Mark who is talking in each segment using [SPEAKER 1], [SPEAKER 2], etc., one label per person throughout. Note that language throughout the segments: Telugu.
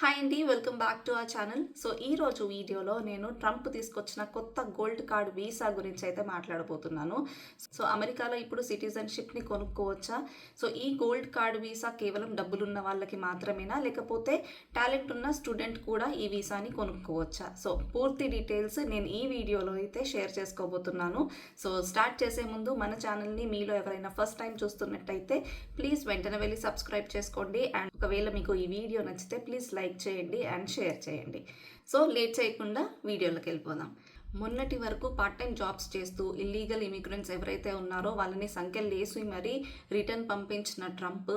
[SPEAKER 1] హాయ్ అండి welcome back to our channel so ఈ రోజు వీడియోలో నేను ట్రంప్ తీసుకొచ్చిన కొత్త గోల్డ్ కార్డ్ వీసా గురించి అయితే మాట్లాడబోతున్నాను. సో అమెరికాలో ఇప్పుడు సిటిజన్షిప్ని కొనుక్కోవచ్చా? సో ఈ గోల్డ్ కార్డ్ వీసా కేవలం డబ్బులున్న వాళ్ళకి మాత్రమేనా? లేకపోతే టాలెంట్ ఉన్న స్టూడెంట్ కూడా ఈ వీసాని కొనుక్కోవచ్చా? సో పూర్తి డీటెయిల్స్ నేను ఈ వీడియోలో అయితే షేర్ చేసుకోబోతున్నాను. సో స్టార్ట్ చేసే ముందు మన ఛానల్ని మీలో ఎవరైనా ఫస్ట్ టైం చూస్తున్నట్టయితే ప్లీజ్ వెంటనే వెళ్ళి సబ్స్క్రైబ్ చేసుకోండి. అండ్ ఒకవేళ మీకు ఈ వీడియో నచ్చితే ప్లీజ్ లైక్ చేయండి అండ్ షేర్ చేయండి. సో లేట్ చేయకుండా వీడియోలోకి వెళ్ళిపోదాం. మొన్నటి వరకు పార్ట్ టైం జాబ్స్ చేస్తూ ఇల్లీగల్ ఇమిగ్రెంట్స్ ఎవరైతే ఉన్నారో వాళ్ళని సంఖ్యలు లేసి మరీ రిటర్న్ పంపించిన ట్రంప్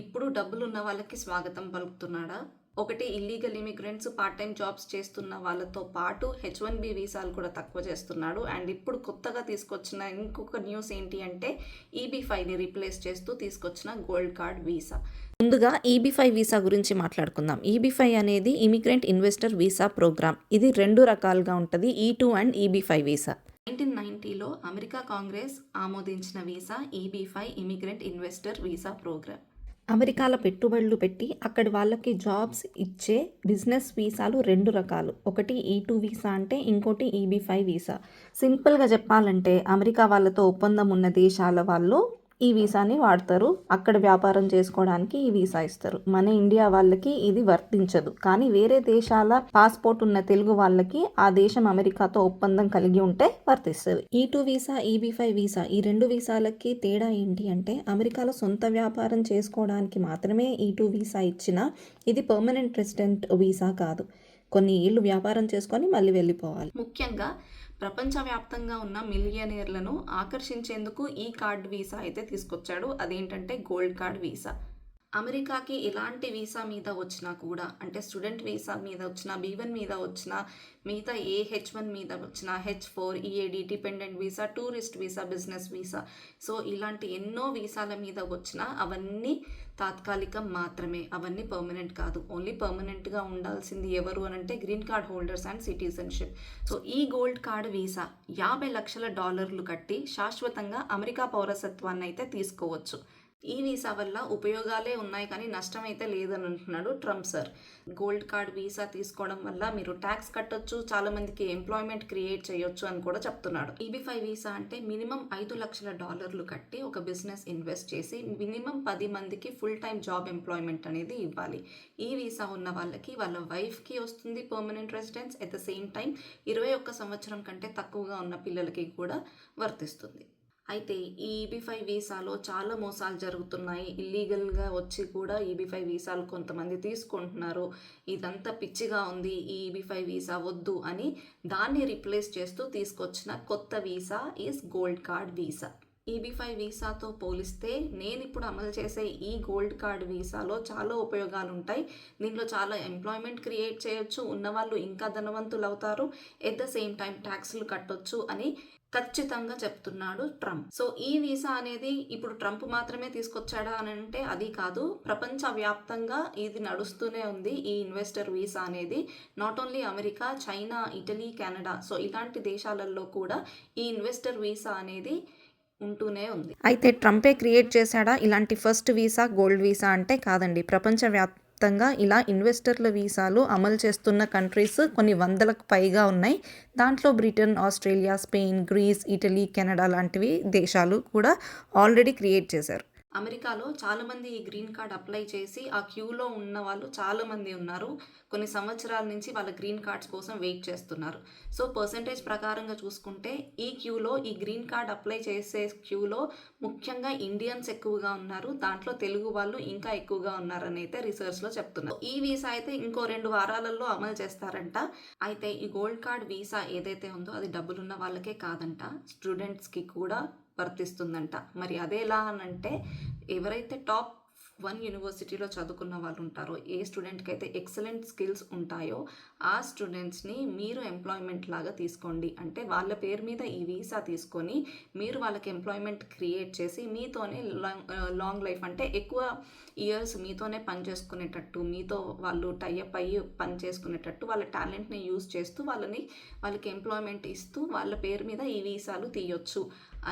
[SPEAKER 1] ఇప్పుడు డబ్బులు ఉన్న వాళ్ళకి స్వాగతం పలుకుతున్నాడా? ఒకటి illegal immigrants part time jobs చేస్తున్న వాళ్ళతో పాటు హెచ్ వన్ బి వీసాలు కూడా తక్కువ చేస్తున్నాడు. అండ్ ఇప్పుడు కొత్తగా తీసుకొచ్చిన ఇంకొక న్యూస్ ఏంటి అంటే ఈబీ ఫైవ్ని రీప్లేస్ చేస్తూ తీసుకొచ్చిన గోల్డ్ కార్డ్ వీసా.
[SPEAKER 2] ముందుగా ఈబీ ఫైవ్ వీసా గురించి మాట్లాడుకుందాం. ఈబీ ఫైవ్ అనేది ఇమిగ్రెంట్ ఇన్వెస్టర్ వీసా ప్రోగ్రామ్. ఇది రెండు రకాలుగా ఉంటుంది. E two and EB five visa.
[SPEAKER 1] Nineteen నైన్టీలో America Congress ఆమోదించిన visa EB five immigrant investor visa program.
[SPEAKER 2] అమెరికాలో పెట్టుబడులు పెట్టి అక్కడి వాళ్ళకి జాబ్స్ ఇచ్చే బిజినెస్ వీసాలు రెండు రకాలు. ఒకటి ఈ టూ వీసా అంటే ఇంకోటి ఈబీ ఫైవ్ వీసా. సింపుల్గా చెప్పాలంటే అమెరికా వాళ్ళతో ఒప్పందం ఉన్న దేశాల వాళ్ళు ఈ వీసాని వాడతారు. అక్కడ వ్యాపారం చేసుకోవడానికి ఈ వీసా ఇస్తారు. మన ఇండియా వాళ్ళకి ఇది వర్తించదు. కానీ వేరే దేశాల పాస్పోర్ట్ ఉన్న తెలుగు వాళ్ళకి ఆ దేశం అమెరికాతో ఒప్పందం కలిగి ఉంటే వర్తిస్తుంది. E two visa EB five visa ఈ రెండు వీసాలకి తేడా ఏంటి అంటే అమెరికాలో సొంత వ్యాపారం చేసుకోవడానికి మాత్రమే ఈ టూ వీసా ఇచ్చిన ఇది పర్మనెంట్ రెసిడెంట్ వీసా కాదు. కొన్ని ఏళ్ళు వ్యాపారం చేసుకొని మళ్ళీ వెళ్ళిపోవాలి.
[SPEAKER 1] ముఖ్యంగా ప్రపంచవ్యాప్తంగా ఉన్న మిలియనీర్లను ఆకర్షించేందుకు ఈ కార్డ్ వీసా అయితే తీసుకొచ్చాడు. అదేంటంటే గోల్డ్ కార్డ్ వీసా. అమెరికాకి ఎలాంటి వీసా మీద వచ్చినా కూడా అంటే స్టూడెంట్ వీసా మీద వచ్చినా బీ వన్ మీద వచ్చినా మిగతా ఏ హెచ్ వన్ మీద వచ్చినా H four EAD dependent visa tourist visa business visa so ఇలాంటి ఎన్నో వీసాల మీద వచ్చినా అవన్నీ తాత్కాలికం మాత్రమే అవన్నీ పర్మనెంట్ కాదు. ఓన్లీ పర్మనెంట్గా ఉండాల్సింది ఎవరు అని అంటే green card holders and citizenship. So ఈ గోల్డ్ కార్డ్ వీసా యాభై లక్షల డాలర్లు కట్టి శాశ్వతంగా అమెరికా పౌరసత్వాన్ని అయితే తీసుకోవచ్చు. ఈ వీసా వల్ల ఉపయోగాలే ఉన్నాయి కానీ నష్టం అయితే లేదని అంటున్నాడు Trump sir. Gold card visa తీసుకోవడం వల్ల మీరు ట్యాక్స్ కట్టొచ్చు చాలా మందికి ఎంప్లాయ్మెంట్ క్రియేట్ చేయొచ్చు అని కూడా చెప్తున్నాడు. ఈబీ ఫైవ్ వీసా అంటే మినిమం ఐదు లక్షల డాలర్లు కట్టి ఒక బిజినెస్ ఇన్వెస్ట్ చేసి మినిమం పది మందికి ఫుల్ టైం జాబ్ ఎంప్లాయ్మెంట్ అనేది ఇవ్వాలి. ఈ వీసా ఉన్న వాళ్ళకి వాళ్ళ వైఫ్కి వస్తుంది permanent residence. At the same time ఇరవై ఒక్క సంవత్సరం కంటే తక్కువగా ఉన్న పిల్లలకి కూడా వర్తిస్తుంది. అయితే ఈ ఈబీ ఫైవ్ వీసాలో చాలా మోసాలు జరుగుతున్నాయి. ఇల్లీగల్గా వచ్చి కూడా ఈబీ ఫైవ్ వీసాలు కొంతమంది తీసుకుంటున్నారు. ఇదంతా పిచ్చిగా ఉంది. ఈ ఈబీ ఫైవ్ వీసా వద్దు అని దాన్ని రిప్లేస్ చేస్తూ తీసుకొచ్చిన కొత్త visa is gold card visa. EB five వీసాతో పోలిస్తే నేను ఇప్పుడు అమలు చేసే ఈ గోల్డ్ కార్డ్ వీసాలో చాలా ఉపయోగాలు ఉంటాయి దీంట్లో చాలా ఎంప్లాయ్మెంట్ క్రియేట్ చేయొచ్చు. ఉన్నవాళ్ళు ఇంకా ధనవంతులు అవుతారు ఎట్ ద సేమ్ టైం ట్యాక్స్లు కట్టొచ్చు అని ఖచ్చితంగా చెప్తున్నాడు ట్రంప్. సో ఈ వీసా అనేది ఇప్పుడు ట్రంప్ మాత్రమే తీసుకొచ్చాడా అని అంటే అది కాదు. ప్రపంచ వ్యాప్తంగా ఇది నడుస్తూనే ఉంది ఈ ఇన్వెస్టర్ వీసా అనేది. Not only America China Italy Canada. So ఇలాంటి దేశాలలో కూడా ఈ ఇన్వెస్టర్ వీసా అనేది ఉంటూనే ఉంది.
[SPEAKER 2] అయితే ట్రంపే క్రియేట్ చేశాడా? ఇలాంటి ఫస్ట్ వీసా గోల్డ్ వీసా అంటే కాదండి. ప్రపంచ వ్యాప్తంగా ఇలా ఇన్వెస్టర్ల వీసాలు అమలు చేస్తున్న కంట్రీస్ కొన్ని వందలకు పైగా ఉన్నాయి. దాంట్లో Britain Australia Spain Greece Italy Canada లాంటివి దేశాలు కూడా ఆల్రెడీ క్రియేట్ చేశారు.
[SPEAKER 1] అమెరికాలో చాలామంది ఈ గ్రీన్ కార్డ్ అప్లై చేసి ఆ క్యూలో ఉన్న వాళ్ళు చాలామంది ఉన్నారు. కొన్ని సంవత్సరాల నుంచి వాళ్ళ గ్రీన్ కార్డ్స్ కోసం వెయిట్ చేస్తున్నారు. సో పర్సంటేజ్ ప్రకారంగా చూసుకుంటే ఈ క్యూలో ఈ గ్రీన్ కార్డ్ అప్లై చేసే క్యూలో ముఖ్యంగా ఇండియన్స్ ఎక్కువగా ఉన్నారు. దాంట్లో తెలుగు వాళ్ళు ఇంకా ఎక్కువగా ఉన్నారని అయితే రీసెర్చ్లో చెప్తున్నారు. ఈ వీసా అయితే ఇంకో రెండు వారాలలో అమలు చేస్తారంట. అయితే ఈ గోల్డ్ కార్డ్ వీసా ఏదైతే ఉందో అది డబ్బులున్న వాళ్ళకే కాదంట. స్టూడెంట్స్కి కూడా వర్తిస్తుందంట. మరి అదేలా అని అంటే ఎవరైతే టాప్ వన్ యూనివర్సిటీలో చదువుకున్న వాళ్ళు ఉంటారో ఏ స్టూడెంట్కి అయితే ఎక్సలెంట్ స్కిల్స్ ఉంటాయో ఆ స్టూడెంట్స్ని మీరు ఎంప్లాయ్మెంట్ లాగా తీసుకోండి. అంటే వాళ్ళ పేరు మీద ఈ వీసా తీసుకొని మీరు వాళ్ళకి ఎంప్లాయ్మెంట్ క్రియేట్ చేసి మీతోనే లాంగ్ లాంగ్ లైఫ్ అంటే ఎక్కువ ఇయర్స్ మీతోనే పని చేసుకునేటట్టు మీతో వాళ్ళు టైఅప్ అయ్యి పని చేసుకునేటట్టు వాళ్ళ టాలెంట్ని యూజ్ చేస్తూ వాళ్ళని వాళ్ళకి ఎంప్లాయ్మెంట్ ఇస్తూ వాళ్ళ పేరు మీద ఈ వీసాలు తీయొచ్చు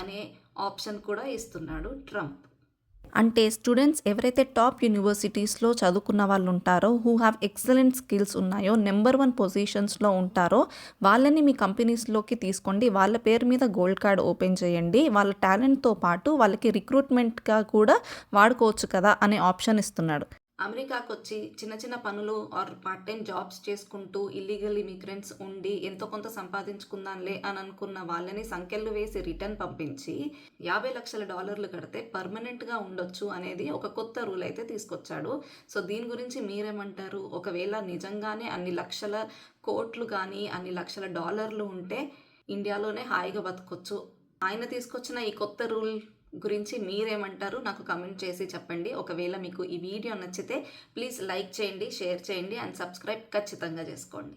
[SPEAKER 1] అనే ఆప్షన్ కూడా ఇస్తున్నాడు ట్రంప్.
[SPEAKER 2] అంటే స్టూడెంట్స్ ఎవరైతే టాప్ యూనివర్సిటీస్లో చదువుకున్న వాళ్ళు ఉంటారో హూ హ్యావ్ ఎక్సలెంట్ స్కిల్స్ ఉన్నాయో నెంబర్ వన్ పొజిషన్స్లో ఉంటారో వాళ్ళని మీ కంపెనీస్లోకి తీసుకోండి. వాళ్ళ పేరు మీద గోల్డ్ కార్డ్ ఓపెన్ చేయండి. వాళ్ళ టాలెంట్తో పాటు వాళ్ళకి రిక్రూట్మెంట్గా కూడా వాడుకోవచ్చు కదా అనే ఆప్షన్ ఇస్తున్నాడు.
[SPEAKER 1] అమెరికాకు వచ్చి చిన్న చిన్న పనులు ఆర్ పార్ట్ టైం జాబ్స్ చేసుకుంటూ ఇల్లీగల్ ఇమిగ్రెంట్స్ ఉండి ఎంతో కొంత సంపాదించుకుందాంలే అని అనుకున్న వాళ్ళని సంఖ్యలు వేసి రిటర్న్ పంపించి యాభై లక్షల డాలర్లు కడితే పర్మనెంట్గా ఉండొచ్చు అనేది ఒక కొత్త రూల్ అయితే తీసుకొచ్చాడు. సో దీని గురించి మీరేమంటారు? ఒకవేళ నిజంగానే అన్ని లక్షల కోట్లు కానీ అన్ని లక్షల డాలర్లు ఉంటే ఇండియాలోనే హాయిగా బతకొచ్చు. ఆయన తీసుకొచ్చిన ఈ కొత్త రూల్ గురించి మీరేమంటారు? నాకు కమెంట్ చేసి చెప్పండి. ఒకవేళ మీకు ఈ వీడియో నచ్చితే ప్లీజ్ లైక్ చేయండి షేర్ చేయండి అండ్ సబ్స్క్రైబ్ ఖచ్చితంగా చేసుకోండి.